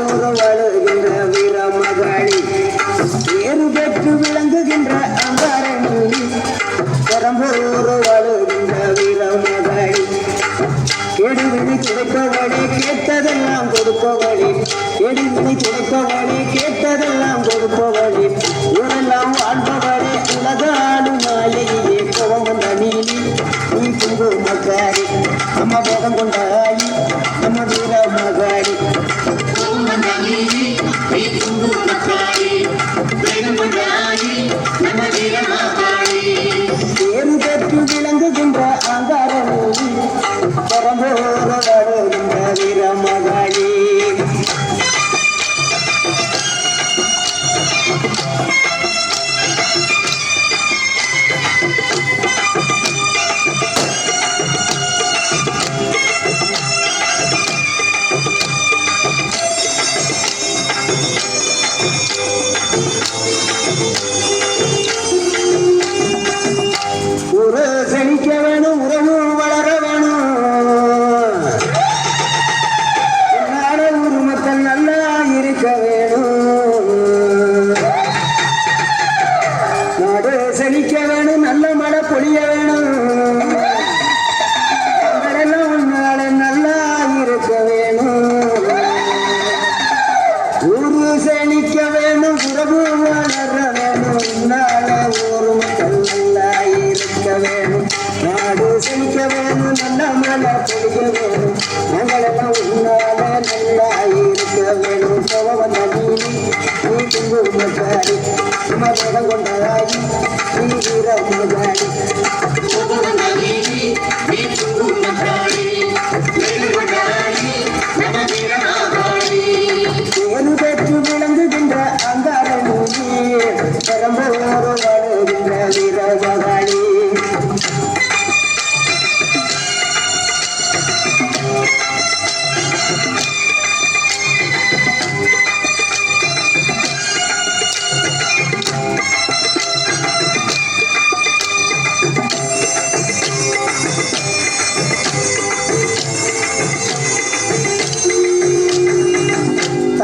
அழகோடு வளர்கின்ற வீரமகளி. ஏறு பெற்று விளங்குகின்ற அம்பாரணி பெரம்பூர் வளர்கின்ற வீரமகளி. கெடுவிழி கிடைப்பவளே கேட்டதெல்லாம் கொடுப்பவளே கெடுவிழி கிடைப்பவளே கேட்டதெல்லாம் கொடுப்பவளே ஊரெல்லாம் வாழ்பவளே உலகாடு மாலையிலே கோவம் தனியிலே நீ குங்குமக்காரி நம்ம போகம் கொண்டாயி நம்ம வீரமகாரி வீர மகாரி பேரு பெற்று விளங்குகின்ற ஆங்கார நீலி பொழிய வேணும். நாடெல்லாம் உன்னால நல்லா இருக்க வேணும். ஊரு செழிக்க வேணும் உறவு வளர வேணும். உன்னால ஊரு மக்கள் நல்லா இருக்க வேணும். நாடு செழிக்க வேணும் நல்ல மழை பொழிய வேணும். நாங்களெல்லாம் உன்னால நல்லா இருக்க வேணும். போக வந்த நீ நீ வீர மகாரி பேரு பெற்று விளங்குகின்ற அங்கார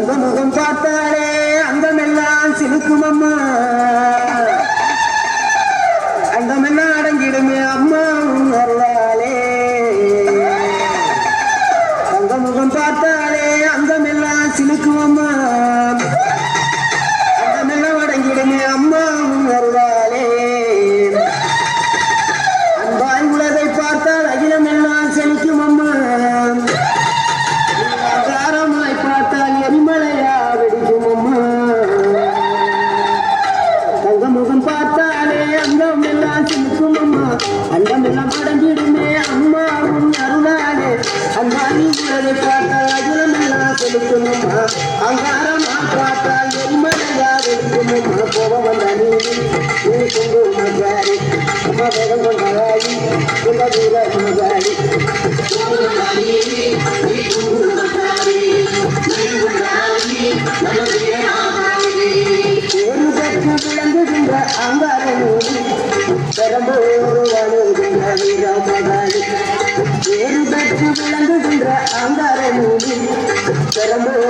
தங்க முகம் பார்த்தாலே அங்கமெல்லாம் சிலுக்கும் அம்மா அங்கமெல்லாம் அடங்கிடுமே அம்மா அருளாலே. தங்க முகம் பார்த்தா அம்மா அங்காரமா பார்த்தால் எரிமலையா வெடிக்கும் அம்மா கோபம் வந்த நீ கொண்டு மகாரி அம்மா வேகம் கொண்டாடி இந்த வீர மகாரி பெற்று விளங்குகின்ற அங்கார பெரம்பூர் வாழுகின்ற பெற்று விளங்குகின்ற பெரம்பூர்